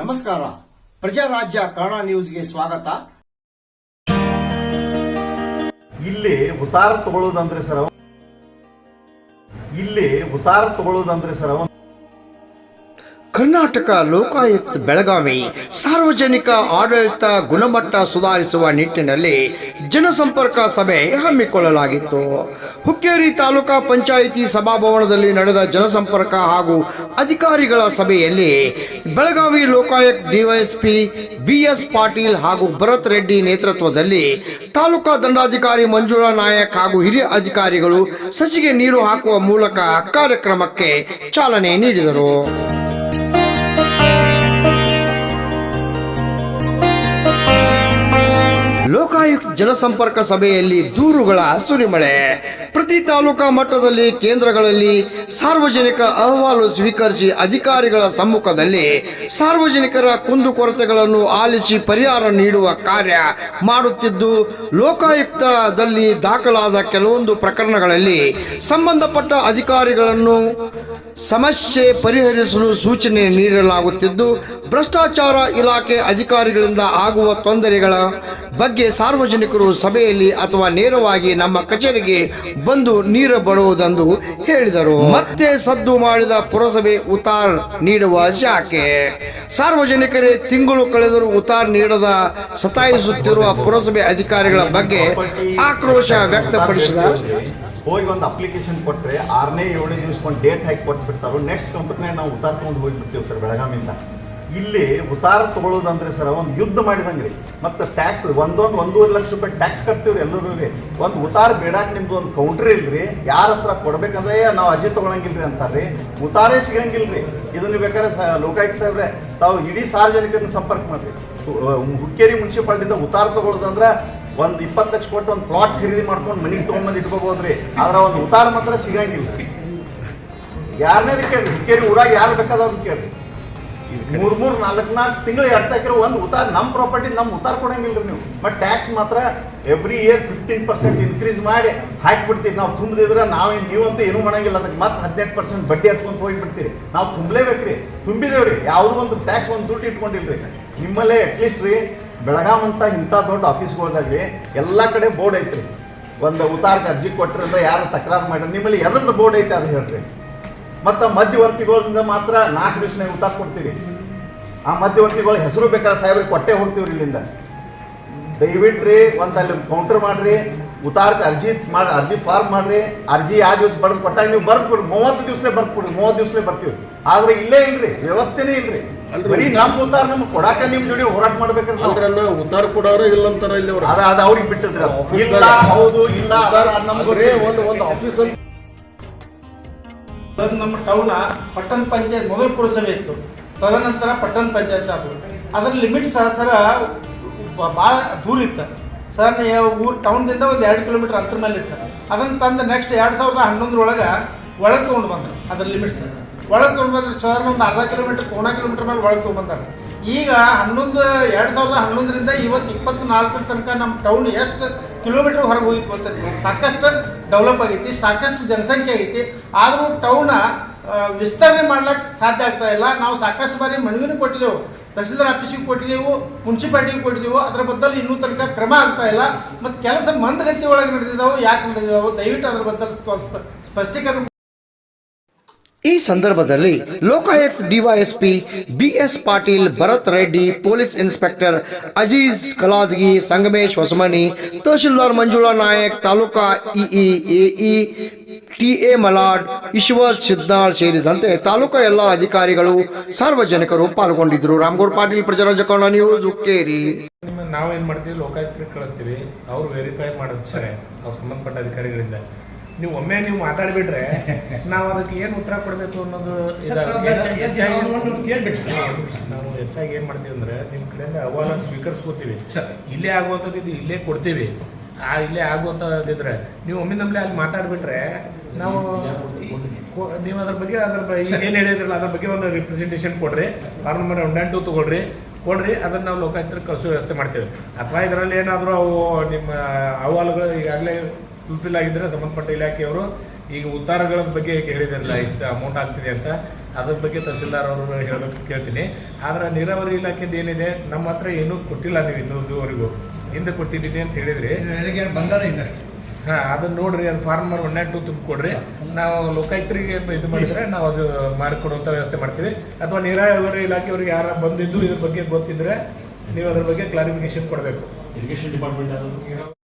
ನಮಸ್ಕಾರ. ಪ್ರಜಾರಾಜ್ಯ ಕನ್ನಡ ನ್ಯೂಸ್ಗೆ ಸ್ವಾಗತ. ಇಲ್ಲಿ ಉತ್ತಾರ ತಗೊಳ್ಳೋದಂದ್ರೆ ಸರ್ ಇಲ್ಲಿ ಉತ್ತಾರ ತಗೊಳ್ಳೋದಂದ್ರೆ ಸರ್ ಕರ್ನಾಟಕ ಲೋಕಾಯುಕ್ತ ಬೆಳಗಾವಿ ಸಾರ್ವಜನಿಕ ಆಡಳಿತ ಗುಣಮಟ್ಟ ಸುಧಾರಿಸುವ ನಿಟ್ಟಿನಲ್ಲಿ ಜನಸಂಪರ್ಕ ಸಭೆ ಹಮ್ಮಿಕೊಳ್ಳಲಾಗಿತ್ತು. ಹುಕ್ಕೇರಿ ತಾಲೂಕಾ ಪಂಚಾಯಿತಿ ಸಭಾಭವನದಲ್ಲಿ ನಡೆದ ಜನಸಂಪರ್ಕ ಹಾಗೂ ಅಧಿಕಾರಿಗಳ ಸಭೆಯಲ್ಲಿ ಬೆಳಗಾವಿ ಲೋಕಾಯುಕ್ತ ಡಿವೈಎಸ್ಪಿ ಬಿಎಸ್ ಪಾಟೀಲ್ ಹಾಗೂ ಭರತ್ ರೆಡ್ಡಿ ನೇತೃತ್ವದಲ್ಲಿ ತಾಲೂಕಾ ದಂಡಾಧಿಕಾರಿ ಮಂಜುಳಾ ನಾಯಕ್ ಹಾಗೂ ಹಿರಿಯ ಅಧಿಕಾರಿಗಳು ಸಸಿಗೆ ನೀರು ಹಾಕುವ ಮೂಲಕ ಕಾರ್ಯಕ್ರಮಕ್ಕೆ ಚಾಲನೆ ನೀಡಿದರು. ಲೋಕಾಯುಕ್ತ ಜನಸಂಪರ್ಕ ಸಭೆಯಲ್ಲಿ ದೂರುಗಳ ಸುರಿಮಳೆ ಪ್ರತಿ ತಾಲೂಕಾ ಮಟ್ಟದಲ್ಲಿ ಕೇಂದ್ರಗಳಲ್ಲಿ ಸಾರ್ವಜನಿಕ ಅಹವಾಲು ಸ್ವೀಕರಿಸಿ ಅಧಿಕಾರಿಗಳ ಸಮ್ಮುಖದಲ್ಲಿ ಸಾರ್ವಜನಿಕರ ಕುಂದುಕೊರತೆಗಳನ್ನು ಆಲಿಸಿ ಪರಿಹಾರ ನೀಡುವ ಕಾರ್ಯ ಮಾಡುತ್ತಿದ್ದು, ಲೋಕಾಯುಕ್ತದಲ್ಲಿ ದಾಖಲಾದ ಕೆಲವೊಂದು ಪ್ರಕರಣಗಳಲ್ಲಿ ಸಂಬಂಧಪಟ್ಟ ಅಧಿಕಾರಿಗಳನ್ನು ಸಮಸ್ಯೆ ಪರಿಹರಿಸಲು ಸೂಚನೆ ನೀಡಲಾಗುತ್ತಿದ್ದು, ಭ್ರಷ್ಟಾಚಾರ ಇಲಾಖೆ ಅಧಿಕಾರಿಗಳಿಂದ ಆಗುವ ತೊಂದರೆಗಳ ಬಗ್ಗೆ ಸಾರ್ವಜನಿಕರು ಸಭೆಯಲ್ಲಿ ಅಥವಾ ನೇರವಾಗಿ ನಮ್ಮ ಕಚೇರಿಗೆ ಬಂದು ನೀರು ಬಡುವುದೆಂದು ಹೇಳಿದರು. ಮತ್ತೆ ಸದ್ದು ಮಾಡಿದ ಪುರಸಭೆ ಉತಾರ್ ನೀಡುವ ಶಾಖೆ ಸಾರ್ವಜನಿಕರೇ ತಿಂಗಳು ಕಳೆದರೂ ಉತಾರ್ ನೀಡದ ಸತಾಯಿಸುತ್ತಿರುವ ಪುರಸಭೆ ಅಧಿಕಾರಿಗಳ ಬಗ್ಗೆ ಆಕ್ರೋಶ ವ್ಯಕ್ತಪಡಿಸಿದ ಹೋಗಿ ಒಂದು ಅಪ್ಲಿಕೇಶನ್ ಕೊಟ್ಟರೆ ಆರನೇ ಏಳನೇ ದಿವಸ ಒಂದು ಡೇಟ್ ಹಾಕಿ ಕೊಟ್ಬಿಡ್ತಾರೋ ನೆಕ್ಸ್ಟ್ ಕಂಪನಿಯಾಗ ನಾವು ಉತ್ತಾರ್ಕೊಂಡು ಹೋಗ್ಬಿಡ್ತೀವಿ ಸರ್ ಬೆಳಗಾವಿಯಿಂದ. ಇಲ್ಲಿ ಉತ್ತಾರ ತಗೊಳ್ಳೋದಂದ್ರೆ ಸರ್ ಒಂದು ಯುದ್ಧ ಮಾಡಿದಂಗೆ ರೀ ಮತ್ತು ಟ್ಯಾಕ್ಸ್ ಒಂದೊಂದು ಒಂದೂವರೆ ಲಕ್ಷ ರೂಪಾಯಿ ಟ್ಯಾಕ್ಸ್ ಕಟ್ತೀವ್ರಿ ಎಲ್ಲರೂ ರೀ ಒಂದು ಉತ್ತಾರ ಬೇಡಕ್ಕೆ ನಿಮ್ದು ಒಂದು ಕೌಂಟ್ರ್ ಇಲ್ರಿ, ಯಾರ ಹತ್ರ ಕೊಡ್ಬೇಕಂದ್ರೆ ನಾವು ಅಜ್ಜಿ ತಗೊಳಂಗಿಲ್ರಿ ಅಂತಾರ್ರಿ. ಉತ್ತಾರೇ ಸಿಗಂಗಿಲ್ರಿ. ಇದನ್ನ ಬೇಕಾದ್ರೆ ಸ, ಲೋಕಾಯುಕ್ತ ಸಾಹೇಬ್ರೆ, ತಾವು ಇಡೀ ಸಾರ್ವಜನಿಕರನ್ನ ಸಂಪರ್ಕ ಮಾಡ್ರಿ. ಹುಕ್ಕೇರಿ ಮುನ್ಸಿಪಾಲ್ಟಿಯಿಂದ ಉತ್ತಾರ ತಗೊಳ್ಳೋದಂದ್ರೆ ಒಂದು ಇಪ್ಪತ್ತು ಲಕ್ಷ ಕೊಟ್ಟು ಒಂದು ಪ್ಲಾಟ್ ಖರೀದಿ ಮಾಡ್ಕೊಂಡು ಮನೆಗೆ ತೊಗೊಂಬಂದು ಇಟ್ಕೋಬೋದ್ರಿ. ಆದ್ರೆ ಒಂದು ಉತ್ತಾರ ಮಾತ್ರ ಸಿಗಂಗಿಲ್ಲ ಯಾರನ್ನೇ ಕೇಳಿ ಹುಕ್ಕೇರಿ ಊರಾಗ ಯಾರು ಬೇಕಾದವ್ರು ಕೇಳಿ ಮೂರ್ ಮೂರ್, ನಾಲ್ಕು ನಾಲ್ಕು ತಿಂಗಳು ಎರಡು ತಾಕಿರ ಒಂದು ಉತ್ತಾರ ನಮ್ಮ ಪ್ರಾಪರ್ಟಿ ನಮ್ಮ ಉತ್ತಾರ ಕೊಡಂಗಿಲ್ಲ ನೀವು? ಬಟ್ ಟ್ಯಾಕ್ಸ್ ಮಾತ್ರ every year fifteen percent increase ಮಾಡಿ ಹಾಕ್ಬಿಡ್ತೀವಿ. ನಾವು ತುಂಬಿದ್ರೆ ನಾವೇನು ನೀವಂತೂ ಏನೂ ಮಾಡಂಗಿಲ್ಲ ಅದಕ್ಕೆ. ಮತ್ತೆ ಹದಿನೆಂಟು ಪರ್ಸೆಂಟ್ ಬಡ್ಡಿ ಹತ್ಕೊಂತ ಹೋಗ್ಬಿಡ್ತೀವಿ. ನಾವು ತುಂಬಲೇಬೇಕ್ರಿ. ತುಂಬಿದೇವ್ರಿ. ಯಾವುದೋ ಒಂದು ಟ್ಯಾಕ್ಸ್ ಒಂದು ದುಡ್ಡು ಇಟ್ಕೊಂಡಿಲ್ರಿ. ನಿಮ್ಮಲ್ಲೇ ಅಟ್ಲೀಸ್ಟ್ ರೀ ಬೆಳಗಾಂ ಅಂತ ಇಂಥ ದೊಡ್ಡ ಆಫೀಸ್ಗಳದಾಗ್ರಿ ಎಲ್ಲ ಕಡೆ ಬೋರ್ಡ್ ಐತ್ರಿ. ಒಂದು ಉತ್ತಾರಕ್ಕೆ ಅರ್ಜಿ ಕೊಟ್ಟರೆ ಯಾರು ತಕರಾರು ಮಾಡ್ರಿ ನಿಮ್ಮಲ್ಲಿ ಎದ್ರದ್ದು ಬೋರ್ಡ್ ಐತೆ ಅದು ಹೇಳ್ರಿ. ಮತ್ತು ಮಧ್ಯವರ್ತಿಗಳಿಂದ ಮಾತ್ರ ನಾಲ್ಕು ದಿವಸ ಉತ್ತಾರ ಕೊಡ್ತೀವಿ. ಆ ಮಧ್ಯವರ್ತಿಗಳ ಹೆಸರು ಬೇಕಾದ್ರೆ ಸಾಹೇಬ್ರಿಗೆ ಕೊಟ್ಟೆ ಹೋಗ್ತೀವ್ರಿ ಇಲ್ಲಿಂದ. ದಯವಿಟ್ರಿ ಒಂದು ಅಲ್ಲಿ ಕೌಂಟರ್ ಮಾಡ್ರಿ ಉತ್ತಾರಕ್ಕೆ ಅರ್ಜಿ ಮಾಡಿ ಅರ್ಜಿ ಫಾರ್ಮ್ ಮಾಡ್ರಿ ಅರ್ಜಿ ಯಾವ ದಿವಸ ಬರೆದು ಕೊಟ್ಟಾಗ ನೀವು ಬರ್ದು ಕೊಡ್ರಿ ಮೂವತ್ತು ದಿವಸನೇ ಬರ್ದು ಕೊಡ್ರಿ ಮೂವತ್ತು ದಿವಸನೇ ಬರ್ತೀವಿ. ಆದ್ರೆ ಇಲ್ಲೇ ಇಲ್ರಿ ವ್ಯವಸ್ಥೆನೇ ಇಲ್ರಿ. ಬರೀ ನಮ್ಮ ಉತ್ತಾರ ನಮ್ಗೆ ಕೊಡಾಕ ನಿಮ್ ಜೋಡಿ ಹೋರಾಟ ಮಾಡ್ಬೇಕಂತ ಅಲ್ರನ್ನ ಉತ್ತಾರ ಕೊಡೋರು ಇಲ್ಲ ಅಂತಾರ ಇಲ್ಲಿ ಅವ್ರು. ಅದ ಅದ ಅವ್ರಿಗೆ ಬಿಟ್ಟಿದ್ರೆ ಇಲ್ಲ ಹೌದು ಇಲ್ಲ. ಒಂದು ಒಂದು ಆಫೀಸ್ ಅಂತ ಅದು ನಮ್ಮ ಟೌನ ಪಟ್ಟಣ ಪಂಚಾಯತ್, ಮೊದಲು ಇತ್ತು. ತದನಂತರ ಪಟ್ಟಣ ಪಂಚಾಯತ್ ಆದವು. ಅದ್ರ ಲಿಮಿಟ್ ಸಹ ಸರ ಭಾಳ ದೂರ ಇತ್ತು. ಸರ್ ಊರು ಟೌನ್ದಿಂದ ಒಂದು ಎರಡು ಕಿಲೋಮೀಟರ್ ಅಂತರ ಮೇಲೆ ಇತ್ತು. ಅದನ್ನು ತಂದು ನೆಕ್ಸ್ಟ್ ಎರಡು ಸಾವಿರದ ಹನ್ನೊಂದರೊಳಗೆ ಒಳಗೆ ತೊಗೊಂಡು ಬಂದರು ಅದ್ರ ಲಿಮಿಟ್ಸ್ ಒಳಗೆ ತೊಗೊಂಡು ಬಂದ್ರೆ ಸರ್ ಒಂದು ಅರ್ಧ ಕಿಲೋಮೀಟರ್ ಕೋಣ ಕಿಲೋಮೀಟರ್ ಮೇಲೆ ಒಳಗೆ ತೊಗೊಂಬಂದಾರೆ ಈಗ ಹನ್ನೊಂದು, ಎರಡು ಸಾವಿರದ ಹನ್ನೊಂದರಿಂದ ಇವತ್ತು ಇಪ್ಪತ್ನಾಲ್ಕರ ತನಕ ನಮ್ಮ ಟೌನ್ ಎಷ್ಟು ಕಿಲೋಮೀಟರ್ ಹೊರಗೆ ಹೋಗಿ ಗೊತ್ತೈತಿ ಸಾಕಷ್ಟು ಡೆವಲಪ್ ಆಗೈತಿ, ಸಾಕಷ್ಟು ಜನಸಂಖ್ಯೆ ಆಗೈತಿ. ಆದರೂ ಟೌನ ವಿಸ್ತರಣೆ ಮಾಡ್ಲಿಕ್ಕೆ ಸಾಧ್ಯ ಆಗ್ತಾ ಇಲ್ಲ. ನಾವು ಸಾಕಷ್ಟು ಬಾರಿ ಮನವಿನೂ ಕೊಟ್ಟಿದ್ದೆವು ತಹಸೀಲ್ದಾರ್ ಆಫೀಸಿಗೆ ಕೊಟ್ಟಿದ್ದೆವು ಮುನ್ಸಿಪಾಲ್ಟಿಗೆ ಕೊಟ್ಟಿದ್ದೆವು ಅದರ ಬದಲು ಇನ್ನೂ ತನಕ ಕ್ರಮ ಆಗ್ತಾ ಇಲ್ಲ. ಮತ್ತು ಕೆಲಸ ಮಂದಗತಿ ಒಳಗೆ ನಡೆದಿದ್ದಾವೆ ಯಾಕೆ ನಡೆದಿದ್ದಾವೆ ದಯವಿಟ್ಟು ಅದರ ಬದಲು ಸ್ಪ- ಸ್ಪಷ್ಟೀಕರಣ ಈ ಸಂದರ್ಭದಲ್ಲಿ Lokayukta DYSP BS Patil Bharat Reddy, police inspector Aziz Kaladgi, Sangamesh Hosamani, tahsildar Manjula Nayak, taluka EE AE A Malad, Eshwar Sidnal ಸೇರಿದಂತೆ ತಾಲೂಕಾ ಎಲ್ಲ ಅಧಿಕಾರಿಗಳು ಸಾರ್ವಜನಿಕರು ಪಾಲ್ಗೊಂಡಿದ್ದರು. ರಾಮಗೌಡ ಪಾಟೀಲ್ ಪ್ರಜಾರಾಜ ಕನ್ನಡ ನ್ಯೂಸ್ ನಿಮ್ಮ ನಾವೇನು ಮಾಡ್ತೀವಿ? ಲೋಕಾಯುಕ್ತರಿಗೆ ಕಳಿಸ್ತೀವಿ. ಅವ್ರು ವೆರಿಫೈ ಮಾಡಿಸ್ತಾರೆ. ಅವ್ರು ಸಂಬಂಧಪಟ್ಟ ಅಧಿಕಾರಿಗಳಿಂದ. ನೀವು ಒಮ್ಮೆ ನೀವು ಮಾತಾಡಿಬಿಟ್ರೆ ನಾವು ಅದಕ್ಕೆ ಏನು ಉತ್ತರ ಕೊಡಬೇಕು ಅನ್ನೋದು ನಾವು ಹೆಚ್ಚಾಗಿ ಏನು ಮಾಡ್ತೀವಿ ಅಂದರೆ ನಿಮ್ಮ ಕಡೆಯಿಂದ ಅಹವಾಲನ್ನು ಸ್ವೀಕರಿಸ್ಕೋತೀವಿ. ಇಲ್ಲೇ ಆಗುವಂಥದ್ದು ಇದು ಇಲ್ಲೇ ಕೊಡ್ತೀವಿ. ಆ ಇಲ್ಲೇ ಆಗುವಂಥದ್ದಿದ್ರೆ ನೀವು ಒಮ್ಮೆ ನಮ್ಮಲ್ಲಿ ಅಲ್ಲಿ ಮಾತಾಡಿಬಿಟ್ರೆ ನಾವು ನೀವು ಅದ್ರ ಬಗ್ಗೆ ಅದ್ರ ಬಗ್ಗೆ ಏನು ಹೇಳಿದ್ರಲ್ಲ ಅದ್ರ ಬಗ್ಗೆ ಒಂದು ರಿಪ್ರೆಸೆಂಟೇಷನ್ ಕೊಡ್ರಿ. Form number one and two ತೊಗೊಳ್ರಿ. ಕೊಡ್ರಿ ಅದನ್ನು ನಾವು ಲೋಕಾಯುಕ್ತರಿಗೆ ಕಳಿಸೋ ವ್ಯವಸ್ಥೆ ಮಾಡ್ತೇವೆ. ಅಥವಾ ಇದರಲ್ಲಿ ಏನಾದರೂ ಅವು ನಿಮ್ಮ ಅಹವಾಲುಗಳು ಈಗಾಗಲೇ ಫುಲ್ಫಿಲ್ ಆಗಿದ್ದರೆ ಸಂಬಂಧಪಟ್ಟ ಇಲಾಖೆಯವರು ಈಗ ಉತ್ತಾರಗಳ ಬಗ್ಗೆ ಹೇಳಿದಾರಲ್ಲ ಇಷ್ಟು ಅಮೌಂಟ್ ಆಗ್ತಿದೆ ಅಂತ ಅದ್ರ ಬಗ್ಗೆ ತಹಸೀಲ್ದಾರ್ ಅವರು ಹೇಳಬೇಕು ಕೇಳ್ತೀನಿ. ಆದ್ರೆ ನೀರಾವರಿ ಇಲಾಖೆದು ಏನಿದೆ ನಮ್ಮ ಹತ್ರ ಏನೂ ಕೊಟ್ಟಿಲ್ಲ ನೀವು ಇನ್ನೂ ಇದುವರೆಗೂ ಹಿಂದೆ ಕೊಟ್ಟಿದ್ದೀನಿ ಅಂತ ಹೇಳಿದ್ರಿ. ಬಂದಾರ ಇನ್ನಷ್ಟು ಹಾಂ ಅದನ್ನ ನೋಡ್ರಿ ಅದು ಫಾರ್ಮರ್ ಒನ್ ಟು ತುಂಬಿಕೊಡ್ರಿ ನಾವು ಲೋಕಾಯುಕ್ತರಿಗೆ ಇದು ಮಾಡಿದ್ರೆ ನಾವು ಅದು ಮಾಡಿಕೊಡುವಂಥ ವ್ಯವಸ್ಥೆ ಮಾಡ್ತೀವಿ. ಅಥವಾ ನೀರಾವರಿ ಇಲಾಖೆಯವ್ರಿಗೆ ಯಾರು ಬಂದಿದ್ದು ಇದ್ರ ಬಗ್ಗೆ ಗೊತ್ತಿದ್ರೆ ನೀವು ಅದ್ರ ಬಗ್ಗೆ ಕ್ಲಾರಿಫಿಕೇಶನ್ ಕೊಡಬೇಕು. Irrigation department